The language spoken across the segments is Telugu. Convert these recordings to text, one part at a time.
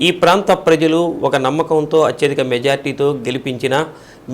ఈ ప్రాంత ప్రజలు ఒక నమ్మకంతో అత్యధిక మెజార్టీతో గెలిపించిన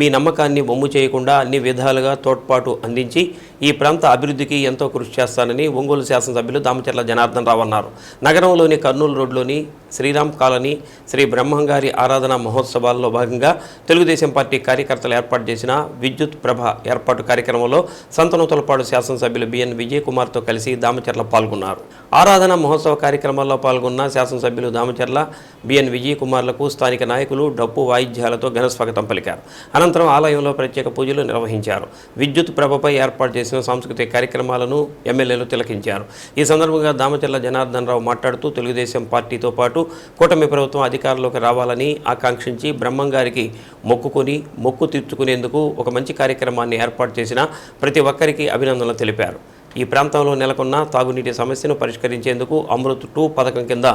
మీ నమ్మకాన్ని బొమ్ము చేయకుండా అన్ని విధాలుగా తోడ్పాటు అందించి ఈ ప్రాంత అభివృద్ధికి ఎంతో కృషి చేస్తానని ఒంగోలు శాసనసభ్యులు దామచర్ల జనార్దన్ రావు అన్నారు. నగరంలోని కర్నూలు రోడ్లోని శ్రీరామ్ కాలనీ శ్రీ బ్రహ్మంగారి ఆరాధన మహోత్సవాల్లో భాగంగా తెలుగుదేశం పార్టీ కార్యకర్తలు ఏర్పాటు చేసిన విద్యుత్ ప్రభ ఏర్పాటు కార్యక్రమంలో సంతనూతలపాడు శాసనసభ్యులు బిఎన్ విజయ్ కుమార్తో కలిసి దామచర్ల పాల్గొన్నారు. ఆరాధన మహోత్సవ కార్యక్రమాల్లో పాల్గొన్న శాసనసభ్యులు దామచర్ల బిఎన్ విజయ్ కుమార్లకు స్థానిక నాయకులు డప్పు వాయిద్యాలతో ఘన స్వాగతం పలికారు. అనంతరం ఆలయంలో ప్రత్యేక పూజలు నిర్వహించారు. విద్యుత్ ప్రభపై ఏర్పాటు చేసిన సాంస్కృతిక కార్యక్రమాలను ఎమ్మెల్యేలు తిలకించారు. ఈ సందర్భంగా దామచర్ల జనార్దన్ రావు మాట్లాడుతూ తెలుగుదేశం పార్టీతో పాటు కూటమి ప్రభుత్వం అధికారంలోకి రావాలని ఆకాంక్షించి బ్రహ్మంగారికి మొక్కుకొని మొక్కు తీర్చుకునేందుకు ఒక మంచి కార్యక్రమాన్ని ఏర్పాటు చేసిన ప్రతి ఒక్కరికి అభినందనలు తెలిపారు. ఈ ప్రాంతంలో నెలకొన్న తాగునీటి సమస్యను పరిష్కరించేందుకు అమృత్ టూ పథకం కింద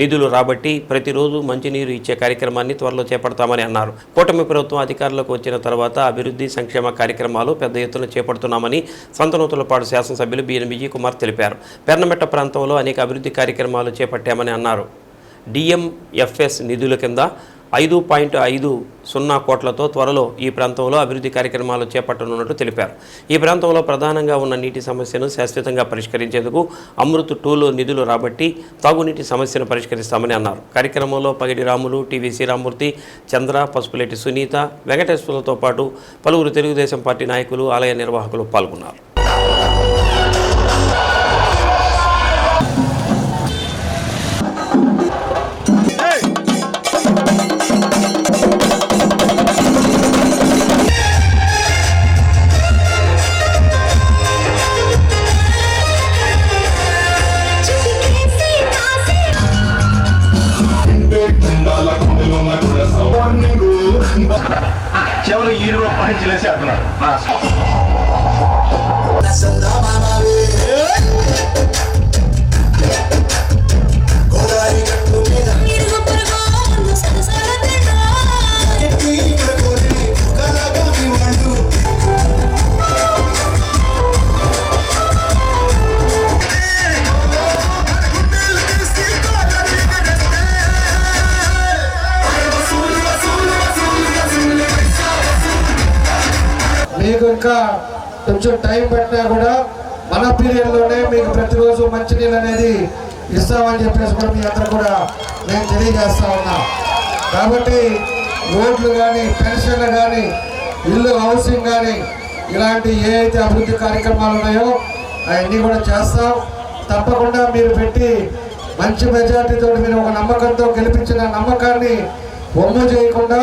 నిధులు రాబట్టి ప్రతిరోజు మంచినీరు ఇచ్చే కార్యక్రమాన్ని త్వరలో చేపడతామని అన్నారు. కూటమి ప్రభుత్వం అధికారంలోకి వచ్చిన తర్వాత అభివృద్ధి సంక్షేమ కార్యక్రమాలు పెద్ద ఎత్తున చేపడుతున్నామని సంతనూతులపాడు శాసనసభ్యులు బిఎన్ విజయ్ కుమార్ తెలిపారు. పెర్నమెట్ట ప్రాంతంలో అనేక అభివృద్ధి కార్యక్రమాలు చేపట్టామని అన్నారు. డిఎంఎఫ్ఎస్ నిధుల కింద ఐదు పాయింట్ ఐదు సున్నా కోట్లతో త్వరలో ఈ ప్రాంతంలో అభివృద్ధి కార్యక్రమాలు చేపట్టనున్నట్టు తెలిపారు. ఈ ప్రాంతంలో ప్రధానంగా ఉన్న నీటి సమస్యను శాశ్వతంగా పరిష్కరించేందుకు అమృత్ టూలో నిధులు రాబట్టి తాగునీటి సమస్యను పరిష్కరిస్తామని అన్నారు. కార్యక్రమంలో పగిడి రాములు టీవీ శ్రీరామూర్తి చంద్ర పసుపులేటి సునీత వెంకటేశ్వరులతో పాటు పలువురు తెలుగుదేశం పార్టీ నాయకులు ఆలయ నిర్వాహకులు పాల్గొన్నారు. ఈడు అంటున్నాడు నా ఇంకా కొంచెం టైం పెట్టినా కూడా మన పీరియడ్లోనే మీకు ప్రతిరోజు మంచినీళ్ళు అనేది ఇస్తామని చెప్పేసి కూడా మీ అందరూ కూడా నేను తెలియజేస్తా ఉన్నా. కాబట్టి రోడ్లు కానీ పెన్షన్లు కానీ ఇల్లు హౌసింగ్ కానీ ఇలాంటి ఏ అయితే అభివృద్ధి కార్యక్రమాలు ఉన్నాయో అవన్నీ కూడా చేస్తాం. తప్పకుండా మీరు పెట్టి మంచి మెజార్టీతో మీరు ఒక నమ్మకంతో గెలిపించిన నమ్మకాన్ని ఒమ్ము చేయకుండా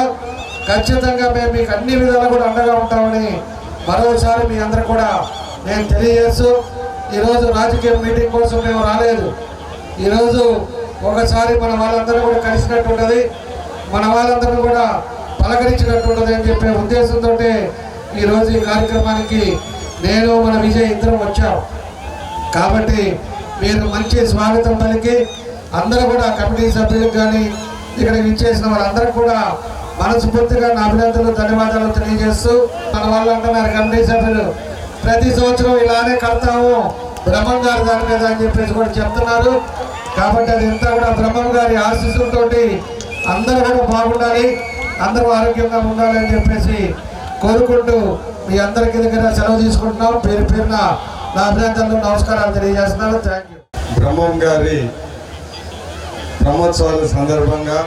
ఖచ్చితంగా మేము మీకు అన్ని విధాలు కూడా అండగా ఉంటామని మరోసారి మీ అందరు కూడా నేను తెలియజేస్తూ ఈరోజు రాజకీయ మీటింగ్ కోసం మేము రాలేదు. ఈరోజు ఒకసారి మన వాళ్ళందరూ కూడా కలిసినట్టు ఉంటుంది మన వాళ్ళందరూ కూడా పలకరించినట్టు అని చెప్పే ఉద్దేశంతో ఈరోజు ఈ కార్యక్రమానికి నేను మన విజయ్ ఇద్దరం వచ్చాం. కాబట్టి మీరు మంచి స్వాగతం పలికి అందరూ కూడా కమిటీ సభ్యులకు కానీ ఇక్కడ ఇచ్చేసిన వాళ్ళందరూ కూడా మనస్ఫూర్తిగా నా అభినందనలు ధన్యవాదాలు తెలియజేస్తూ మన వాళ్ళు అంటున్నారు కమిటీ సభ్యులు. ప్రతి సంవత్సరం ఇలానే కడతాము. బ్రహ్మం గారు దాని మీద అని చెప్పేసి కూడా చెప్తున్నారు. కాబట్టి అది ఇంతా కూడా బ్రహ్మం గారి ఆశీస్సులతో అందరూ కూడా బాగుండాలి అందరూ ఆరోగ్యంగా ఉండాలి అని చెప్పేసి కోరుకుంటూ మీ అందరికీ దగ్గర సెలవు తీసుకుంటున్నాం. పేరు పేరున నా అభినందనలు నమస్కారాలు తెలియజేస్తున్నాను. థ్యాంక్ యూ బ్రహ్మం గారి బ్రహ్మోత్సవాల సందర్భంగా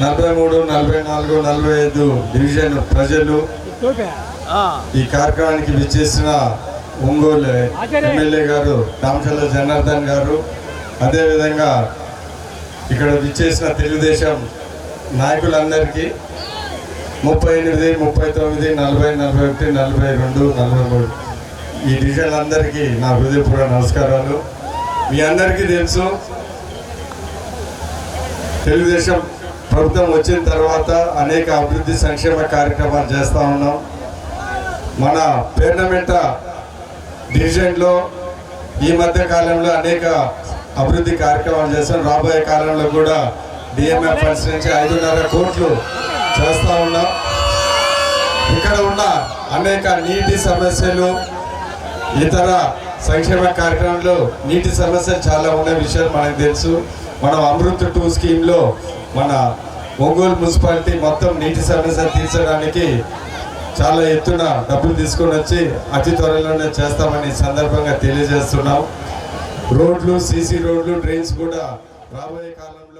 నలభై మూడు నలభై నాలుగు నలభై ఐదు డివిజన్ ప్రజలు ఈ కార్యక్రమానికి విచ్చేసిన ఒంగోలు ఎమ్మెల్యే గారు రామచంద్ర జనార్దన్ గారు. అదేవిధంగా ఇక్కడ విచ్చేసిన తెలుగుదేశం నాయకులందరికీ ముప్పై ఎనిమిది ముప్పై తొమ్మిది నలభై నలభై ఒకటి నలభై రెండు నలభై మూడు ఈ డివిజన్లందరికీ నా హృదయపూర్వక నమస్కారాలు. మీ అందరికీ తెలుసు తెలుగుదేశం ప్రభుత్వం వచ్చిన తర్వాత అనేక అభివృద్ధి సంక్షేమ కార్యక్రమాలు చేస్తూ ఉన్నాం. మన పేర్నమెంట డివిజన్లో ఈ మధ్య కాలంలో అనేక అభివృద్ధి కార్యక్రమాలు చేస్తాం. రాబోయే కాలంలో కూడా డిఎంఎఫ్ ఫండ్స్ నుంచి ఐదున్నర కోట్లు చేస్తూ ఉన్నాం. ఇక్కడ ఉన్న అనేక నీటి సమస్యలు ఇతర సంక్షేమ కార్యక్రమంలో నీటి సమస్యలు చాలా ఉన్న విషయాలు మనకు తెలుసు. మనం అమృత్ టూ స్కీమ్లో మన ఒంగోలు మున్సిపాలిటీ మొత్తం నీటి సమస్య తీర్చడానికి చాలా ఎత్తున డబ్బులు తీసుకొని వచ్చి అతి త్వరలోనే చేస్తామని సందర్భంగా తెలియజేస్తున్నాం. రోడ్లు సీసీ రోడ్లు డ్రైన్స్ కూడా రాబోయే కాలంలో